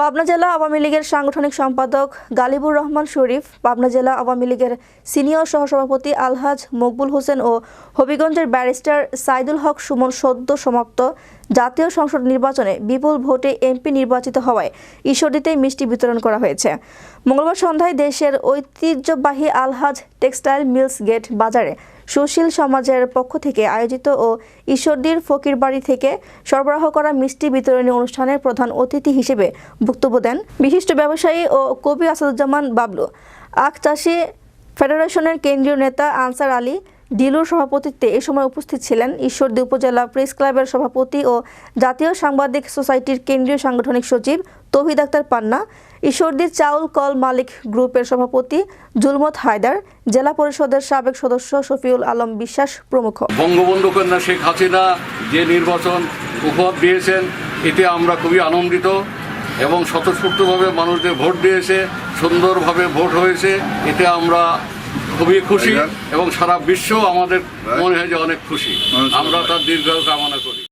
পাবনা জেলা আওয়ামী লীগের সাংগঠনিক সম্পাদক গালিবুর রহমান শরীফ, পাবনা জেলা আওয়ামী লীগের সিনিয়র সহসভাপতি আলহাজ মকবুল হোসেন ও হবিগঞ্জের ব্যারিস্টার সাইদুল হক সুমন সদ্য সমাপ্ত। জাতীয় সংসদ নির্বাচনে বিপুল ভোটে এমপি নির্বাচিত হওয়ায় ঈশ্বরদীতে মিষ্টি বিতরণ করা হয়েছে। মঙ্গলবার সন্ধ্যায় দেশের ঐতিহ্যবাহী আলহাজ টেক্সটাইল মিলস গেট বাজারে সুশীল সমাজের পক্ষ থেকে আয়োজিত ও ঈশ্বরদীর ফকিরবাড়ি থেকে সরবরাহ করা মিষ্টি বিতরণী অনুষ্ঠানের প্রধান অতিথি হিসেবে বক্তব্য দেন বিশিষ্ট ব্যবসায়ী ও কবি আসাদুজ্জামান বাবলু। আখ চাষি ফেডারেশনের কেন্দ্রীয় নেতা আনসার আলী ডিলুর সভাপতিত্বে এ সময় উপস্থিত ছিলেন ঈশ্বরদী উপজেলা প্রেস ক্লাবের সভাপতি ও জাতীয় সাংবাদিক সোসাইটির কেন্দ্রীয় সাংগঠনিক সচিব তৌহিদ আক্তার পান্না, ঈশ্বরদীর চাউল কল মালিক গ্রুপের সভাপতি জুলমত হায়দার, জেলা পরিষদের সাবেক সদস্য শফিউল আলম বিশ্বাস প্রমুখ। বঙ্গবন্ধু কন্যা শেখ হাসিনা যে নির্বাচন উপহার দিয়েছেন, এতে আমরা খুবই আনন্দিত এবং স্বতঃস্ফূর্তভাবে মানুষদের ভোট দিয়েছে, সুন্দরভাবে ভোট হয়েছে, এতে আমরা খুবই খুশি এবং সারা বিশ্ব আমাদের মনে হয় যে অনেক খুশি। আমরা তার দীর্ঘ কামনা করি।